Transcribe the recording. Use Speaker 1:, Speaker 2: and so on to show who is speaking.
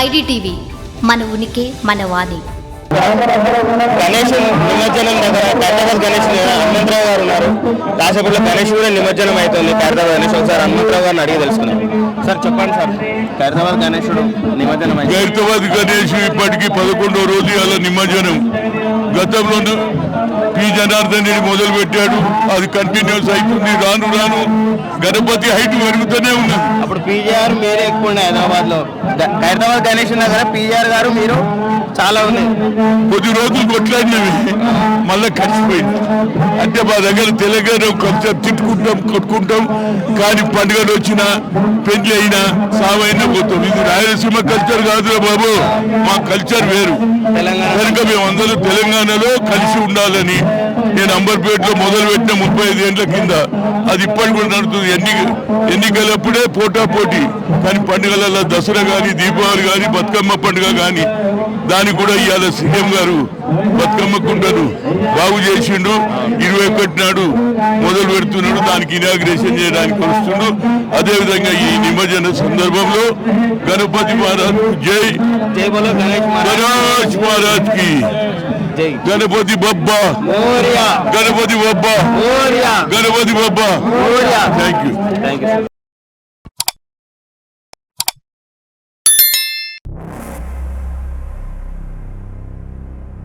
Speaker 1: IDTV మన ఉనికి మన వాణి.
Speaker 2: గణేష్ నిమజ్జనం దగ్గర ఖైరతాబాద్ గణేష్ హనుమంతరావు గారు ఉన్నారు. కాసేపట్లో గణేష్ కూడా నిమజ్జనం అవుతుంది. ఖైరతాబాద్ గణేష్ ఒకసారి హనుమంతరావు గారిని అడిగి తెలుసుకున్నాం సార్ చెప్పండి సార్. ఖైరతాబాద్ గణేశుడు నిమజ్జనం అయింది.
Speaker 3: ఖైరతాబాద్ గణేష్ ఇప్పటికి పదకొండో రోజు అలా నిమజ్జనం. గతంలో జనార్దన్ రెడ్డి మొదలు పెట్టాడు అది కంటిన్యూస్ అవుతుంది. రాను రాను గణపతి హైట్ పెరుగుతూనే ఉన్నది.
Speaker 2: అప్పుడు పీజీఆర్ మీరే ఎక్కువ ఉన్నాయి హైదరాబాద్లో ఖైరతాబాద్ గణేష్ దగ్గర పీజీఆర్ గారు మీరు చాలా ఉన్నాయి.
Speaker 3: కొద్ది రోజులు కొట్లాడినవి. మళ్ళా కలిసిపోయింది. అంటే మా దగ్గర తెలంగాణ కల్చర్ తిట్టుకుంటాం కొట్టుకుంటాం. కానీ పండుగలు వచ్చినా పెళ్ళి అయినా సావైనా పోతాం. ఇది రాయలసీమ కల్చర్ కాదురా బాబు. మా కల్చర్ వేరు. కనుక మేమందరూ తెలంగాణలో కలిసి ఉండాలని నేను అంబర్పేటలో మొదలు పెట్టిన ముప్పై ఐదు ఏళ్ళ కింద అది ఇప్పటి కూడా నడుస్తుంది ఎన్ని ఎన్నికలప్పుడే పోటా పోటీ. కానీ పండుగలలో దసరా కానీ దీపావళి కానీ బతుకమ్మ పండుగ కానీ దానికి కూడా ఇవాళ సీఎం గారు. బతుకమ్మ కుంటను బాగు చేసిండు. ఇరవై ఒకటి నాడు మొదలు పెడుతున్నాడు. దానికి ఇనాగ్రేషన్ చేయడానికి వస్తుండు. అదేవిధంగా ఈ నిమజ్జన సందర్భంలో గణపతి మహారాజ్ జై.
Speaker 2: గణేష్
Speaker 3: మహారాజ్కి.
Speaker 2: జై
Speaker 3: గణపతి బబ్బా
Speaker 2: మోరియా
Speaker 3: గణపతి బబ్బా
Speaker 2: మోరియా
Speaker 3: గణపతి